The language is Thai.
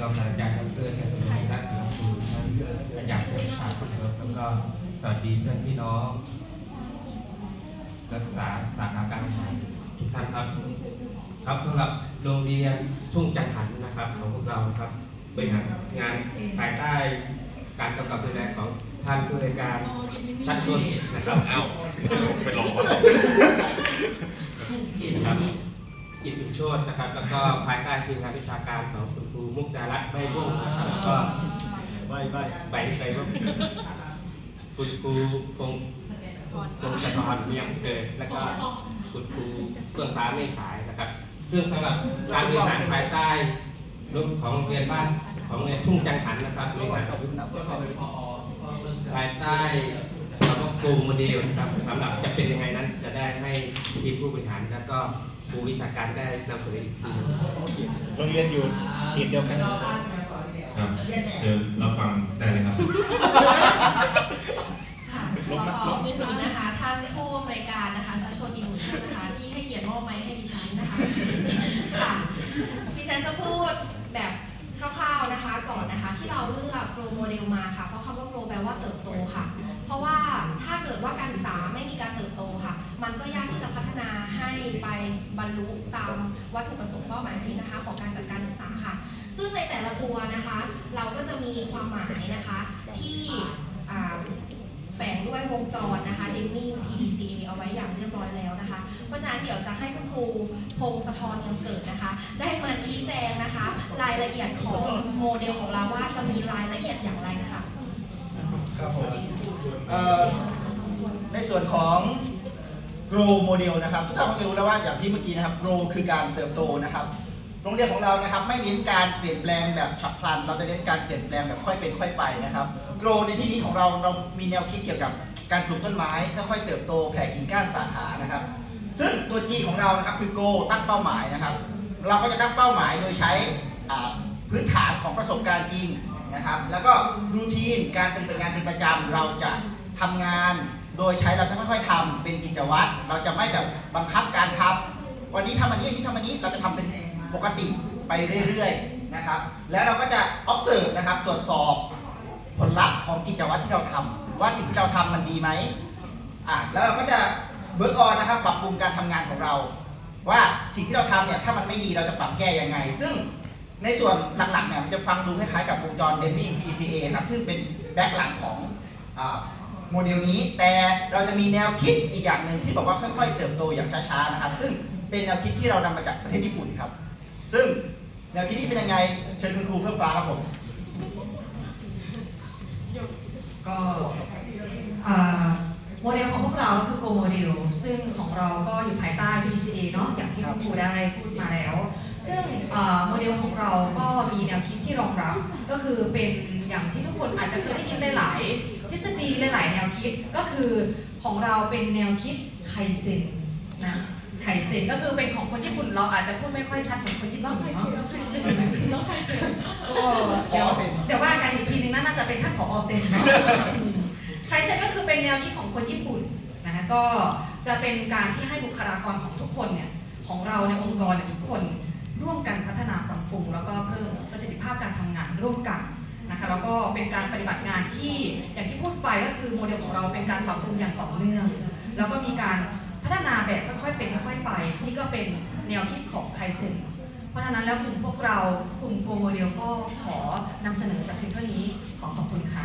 รองศาสตราจารย์ดรเทพนรัตน์สุนทรท่านอาจารย์ผู้ชาญครับแล้วก็สวัสดีเพื่อนพี่น้อง รักษาสาขาการอาหารทุกท่านครับ ครับสำหรับโรงเรียนทุ่งจังหันนะครับของพวกเราครับบริหารงานภายใต้การกำกับดูแลของท่านผู้บริการชัดชนนะครับ เอ้าไปลงมาครับ อินทุโชตนะครับ แล้วก็ภายใต้ทีมงานวิชาการของคุณครูมุกดารัตน์ใบบุ้งนะครับแล้วก็ใบใบใบใบบุ้งคุณครูพงศ์พงศธรเมียงเกิด แล้วก็คุณครูเฟื่องฟ้าไม่ขายนะครับ ซึ่งสำหรับการบริหารภายใต้รูปของโรงเรียนบ้านของโรงเรียนทุ่งจังหันนะครับบริหารภายใต้คำว่าครูโมเดลนะครับสำหรับจะเป็นยังไงนั้น จะได้ให้ทีมผู้บริหารแล้วก็ครูวิชาการได้นำเสนออีกทีหนึ่งโรงเรียนอยู่เขตเดียวกันครับเชิญรับฟังได้เลยครับ ค่ะขอขอบคุณนะคะท่านผู้อำนวยการนะคะชัชชนอินุนนะคะ ที่ให้เกียรติมอบไม้ให้ดิฉันนะคะ ค่ะดิฉันจะพูดแบบคร่าวๆนะคะ ก่อนนะคะ ที่เรา เลือกโปรโมเดลมาค่ะ เพราะคำว่าโปรแปลว่าเติบโตค่ะ เพราะว่าถ้าเกิดว่าการศึกษาไม่มีการเติบโตค่ะ มันก็ยากที่จะพัฒนาให้ไปบรรลุตามวัตถุประสงค์เป้าหมายนี้นะคะ ของการจัดการศึกษาค่ะ ซึ่งในแต่ละตัวนะคะ เราก็จะมีความหมายนะคะ ที่แฝงด้วยวงจรนะคะ d e m i n PDCA เอาไว้อย่างเรียบร้อยแล้วนะคะ เพราะฉะนั้นเดี๋ยวจะให้คุณครูพงศธรยังเกิดนะคะ ได้มาชี้แจงนะคะ รายละเอียดของโมเดลของเราว่าจะมีรายละเอียดอย่างไรค่ะ ครับผมเอ่อในส่วนของ grow model นะครับทุกท่านก็จะรู้แล้วว่าอย่างที่เมื่อกี้นะครับ grow คือการเติบโตนะครับ โรงเรียนของเรานะครับ ไม่เน้นการเปลี่ยนแปลงแบบฉับพลัน เราจะเน้นการเปลี่ยนแปลงแบบค่อยเป็นค่อยไปนะครับ grow ในที่นี้ของเราเรามีแนวคิดเกี่ยวกับการปลูกต้นไม้ค่อยๆเติบโตแผ่กิ่งก้านสาขานะครับ ซึ่งตัว G ของเรานะครับคือ go ตั้งเป้าหมายนะครับ เราก็จะตั้งเป้าหมายโดยใช้พื้นฐานของประสบการณ์จริงนะครับ แล้วก็รูทีนการเป็นงานเป็นประจำเราจะทำงานโดยใช้เราจะค่อยๆทำเป็นกิจวัตรเราจะไม่แบบบังคับการทำวันนี้ทำอันนี้อันนี้ทำอันนี้เราจะทำเป็นปกติไปเรื่อยๆนะครับ แล้วเราก็จะ observe นะครับตรวจสอบผลลัพธ์ของกิจวัตรที่เราทำว่าสิ่งที่เราทำมันดีไหมอะแล้วเราก็จะ เวิร์กออนนะครับปรับปรุงการทำงานของเรา ว่าสิ่งที่เราทำเนี่ยถ้ามันไม่ดีเราจะปรับแก้ยังไง ซึ่งในส่วนหลักๆเนี่ยมันจะฟังดูคล้ายๆกับวงจร Deming PCA นะครับซึ่งเป็นแบ็คหลังของอโมเดลนี้ แต่เราจะมีแนวคิดอีกอย่างหนึ่งที่บอกว่าค่อยๆ เติบโตอย่างช้าๆนะครับ ซึ่งเป็นแนวคิดที่เรานำมาจากประเทศญี่ปุ่นครับ ซึ่งแนวคิดนี้เป็นยังไงเชิญคุณครูเพิ่มฟ้าครับผมก็ โมเดลของพวกเราก็คือ Go โมเดลซึ่งของเราก็อยู่ภายใต้ PDCA เนาะอย่างที่คุณครูได้พูดมาแล้ว ซึ่งเอ่อโมเดลของเราก็มีแนวคิดที่รองรับ ก็คือเป็นอย่างที่ทุกคนอาจจะเคยได้ยินหลาย ๆ ทฤษฎีหลาย ๆ แนวคิดก็คือของเราเป็นแนวคิดไคเซนนะไคเซนก็คือเป็นของคนญี่ปุ่นเราอาจจะพูดไม่ค่อยชัดเหมือนคนญี่ปุ่นเนาะก็เดี๋ยวเดี๋ยวว่ากันอีกทีนึงนะน่าจะเป็นท่านผอเซนเนาะ แนวคิดของคนญี่ปุ่นนะคะก็จะเป็นการที่ให้บุคลากรของทุกคนเนี่ยของเราในองค์กรเนี่ยทุกคนร่วมกันพัฒนาปรับปรุงแล้วก็เพิ่มประสิทธิภาพการทำงานร่วมกันนะคะแล้วก็เป็นการปฏิบัติงานที่อย่างที่พูดไปก็คือโมเดลของเราเป็นการปรับปรุงอย่างต่อเนื่อง แล้วก็มีการพัฒนาแบบค่อยๆเป็นค่อยๆไป นี่ก็เป็นแนวคิดของไคเซนเพราะฉะนั้นแล้วกลุ่มพวกเรากลุ่มโกโมเดลก็ขอนำเสนอแต่เพียงเท่านี้ขอขอบคุณค่ะ